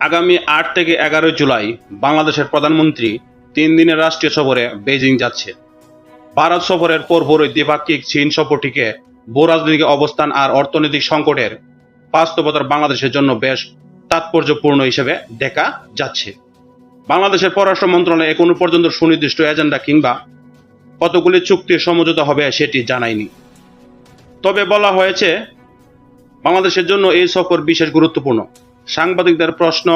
আগামী আট থেকে এগারোই জুলাই বাংলাদেশের প্রধানমন্ত্রী তিন দিনের রাষ্ট্রীয় সফরে বেজিং যাচ্ছে। ভারত সফরের পরপরই দ্বিপাক্ষিক চীন সফরটিকে ভূরাজনৈতিক অবস্থান আর অর্থনৈতিক সংকটের বাস্তবতার বাংলাদেশের জন্য বেশ তাৎপর্যপূর্ণ হিসেবে দেখা যাচ্ছে। বাংলাদেশের পররাষ্ট্র মন্ত্রণালয় এখনও পর্যন্ত সুনির্দিষ্ট এজেন্ডা কিংবা কতগুলি চুক্তির সমঝোতা হবে সেটি জানায়নি। তবে বলা হয়েছে, বাংলাদেশের জন্য এই সফর বিশেষ গুরুত্বপূর্ণ। সাংবাদিকদের প্রশ্ন,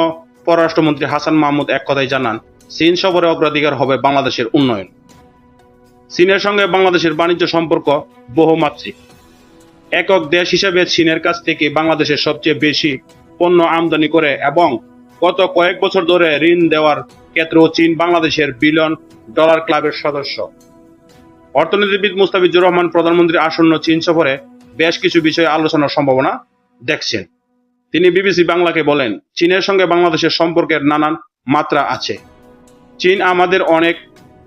পররাষ্ট্রমন্ত্রী হাসান মাহমুদ এক কথাই জানান, চীন সফরে অগ্রাধিকার হবে বাংলাদেশের উন্নয়ন। চীনের সঙ্গে বাংলাদেশের বাণিজ্য সম্পর্ক বহুমাত্রিক। একক দেশ হিসেবে চীনের কাছ থেকে বাংলাদেশের সবচেয়ে বেশি পণ্য আমদানি করে এবং গত কয়েক বছর ধরে ঋণ দেওয়ার ক্ষেত্রেও চীন বাংলাদেশের বিলিয়ন ডলার ক্লাবের সদস্য। অর্থনীতিবিদ মুস্তাফিজুর রহমান প্রধানমন্ত্রী আসন্ন চীন সফরে বেশ কিছু বিষয়ে আলোচনার সম্ভাবনা দেখছেন। তিনি বিবিসি বাংলাকে বলেন, চীনের সঙ্গে বাংলাদেশের সম্পর্কের নানান মাত্রা আছে। চীন আমাদের অনেক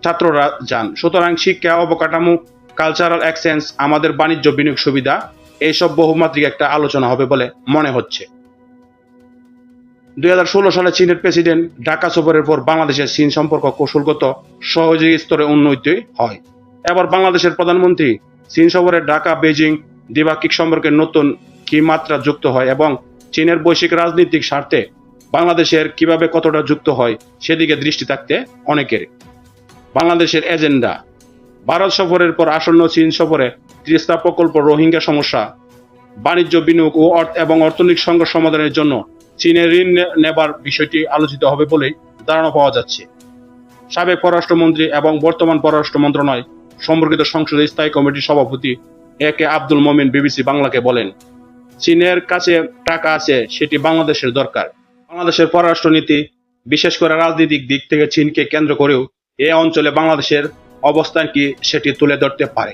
ছাত্ররা যান। সুতরাং শিক্ষা, অবকাঠামো কালচারাল এক্সচেঞ্জ আমাদের বাণিজ্য বিনিয়োগ সুবিধা, এইসব বহুমাত্রিক একটা আলোচনা হবে বলে মনে হচ্ছে। দুই হাজার ষোলো সালে চীনের প্রেসিডেন্ট ঢাকা সফরের পর বাংলাদেশের চীন সম্পর্ক কৌশলগত, সহযোগী স্তরে উন্নতি হয়। এবার বাংলাদেশের প্রধানমন্ত্রী চীন সফরে ঢাকা বেজিং দ্বিপাক্ষিক সম্পর্কে নতুন কি মাত্রা যুক্ত হয় এবং চীনের বৈশ্বিক রাজনৈতিক স্বার্থে বাংলাদেশের কীভাবে কতটা যুক্ত হয় সেদিকে দৃষ্টি থাকতে অনেকের। বাংলাদেশের এজেন্ডা, ভারত সফরের পর আসন্ন চীন সফরে তিস্তা প্রকল্প রোহিঙ্গা সমস্যা, বাণিজ্য বিনিয়োগ ও অর্থ এবং অর্থনৈতিক সংকট সমাধানের জন্য চীনের ঋণ নেবার বিষয়টি আলোচিত হবে বলেই ধারণা পাওয়া যাচ্ছে। সাবেক পররাষ্ট্রমন্ত্রী এবং বর্তমান পররাষ্ট্র মন্ত্রণালয় সম্পর্কিত সংসদের স্থায়ী কমিটির সভাপতি এ কে আব্দুল মমিন বিবিসি বাংলাকে বলেন চীনের কাছে টাকা আছে, সেটি বাংলাদেশের দরকার। বাংলাদেশের পররাষ্ট্রনীতি, বিশেষ করে রাজনৈতিক দিক থেকে চীনকে কেন্দ্র করেও এ অঞ্চলে বাংলাদেশের অবস্থান কি সেটি তুলে ধরতে পারে।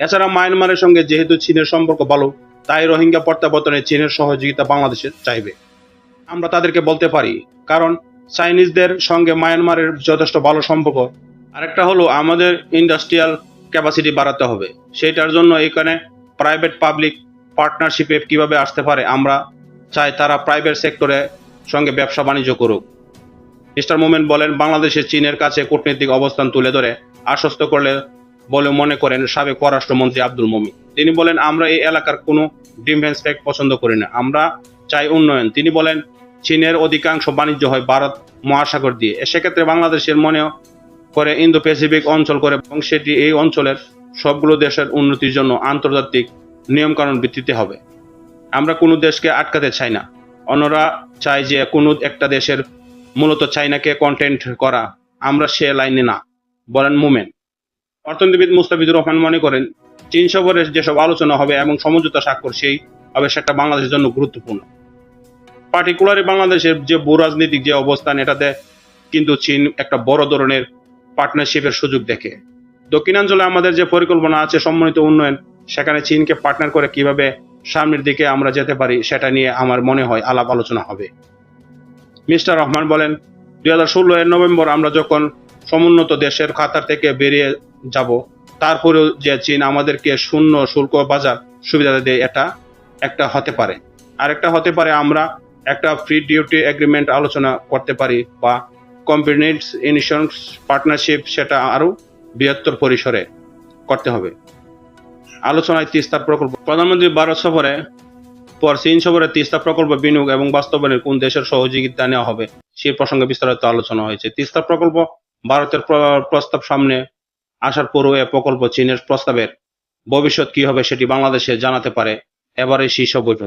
এছাড়া মায়ানমারের সঙ্গে যেহেতু চীনের সম্পর্ক ভালো, তাই রোহিঙ্গা প্রত্যাবর্তনে চীনের সহযোগিতা বাংলাদেশের চাইবে। আমরা তাদেরকে বলতে পারি, কারণ চাইনিজদের সঙ্গে মায়ানমারের যথেষ্ট ভালো সম্পর্ক। আরেকটা হলো, আমাদের ইন্ডাস্ট্রিয়াল ক্যাপাসিটি বাড়াতে হবে। সেটার জন্য এখানে প্রাইভেট পাবলিক পার্টনারশিপে কীভাবে আসতে পারে, আমরা চাই তারা প্রাইভেট সেক্টরে সঙ্গে ব্যবসা বাণিজ্য করুক। মিস্টার মোমেন বলেন, বাংলাদেশে চীনের কাছে কূটনৈতিক অবস্থান তুলে ধরে আশ্বস্ত করলে বলে মনে করেন সাবেক পররাষ্ট্রমন্ত্রী আব্দুল মমিন। তিনি বলেন, আমরা এই এলাকার কোনো ডিফেন্স প্যাক পছন্দ করি না, আমরা চাই উন্নয়ন। তিনি বলেন, চীনের অধিকাংশ বাণিজ্য হয় ভারত মহাসাগর দিয়ে। সেক্ষেত্রে বাংলাদেশের মনেও করে ইন্দো প্যাসিফিক অঞ্চল করে, এবং সেটি এই অঞ্চলের সবগুলো দেশের উন্নতির জন্য আন্তর্জাতিক নিয়মকানুন ভিত্তিতে হবে। আমরা কোনো দেশকে আটকাতে চাই না। অন্যরা চাই যে কোনো একটা দেশের মূলত চাইনাকে কন্টেন্ট করা। আমরা সে লাইনে না, বলেন মুমেন। অর্থনীতিবিদ মুস্তাফিজুর রহমান মনে করেন, চীন সফরে যেসব আলোচনা হবে এবং সমঝোতা স্বাক্ষর, সেই হবে সেটা বাংলাদেশের জন্য গুরুত্বপূর্ণ। পার্টিকুলারলি বাংলাদেশের যে ভূ রাজনৈতিক যে অবস্থান, এটাতে কিন্তু চীন একটা বড় ধরনের পার্টনারশিপের সুযোগ দেখে। দক্ষিণাঞ্চলে আমাদের যে পরিকল্পনা আছে, সম্মানিত উন্নয়ন সেখানে চীনকে পার্টনার করে কীভাবে সামনের দিকে আমরা যেতে পারি, সেটা নিয়ে আমার মনে হয় আলাপ আলোচনা হবে। মিস্টার রহমান বলেন, দুই হাজার ষোলো এর নভেম্বর আমরা যখন সমুন্নত দেশের খাতার থেকে বেরিয়ে যাব, তারপরেও যে চীন আমাদেরকে শূন্য শুল্ক বাজার সুবিধা দেয়, এটা একটা হতে পারে। আরেকটা হতে পারে, আমরা একটা ফ্রি ডিউটি এগ্রিমেন্ট আলোচনা করতে পারি বা কম্পিউটার ইন্স্যুরেন্স পার্টনারশিপ সেটা আরও বৃহত্তর পরিসরে করতে হবে। আলোচনায় তিস্তা প্রকল্প। প্রধানমন্ত্রী ভারত সফরে পর চীন সফরে তিস্তা প্রকল্প বিনিয়োগ এবং বাস্তবায়নের কোন দেশের সহযোগিতা নেওয়া হবে, সে প্রসঙ্গে বিস্তারিত আলোচনা হয়েছে। তিস্তা প্রকল্প ভারতের প্রস্তাব সামনে আসার পরও এ প্রকল্প চীনের প্রস্তাবের ভবিষ্যৎ কি হবে সেটি বাংলাদেশে জানাতে পারে এবারে শীর্ষ বৈঠক।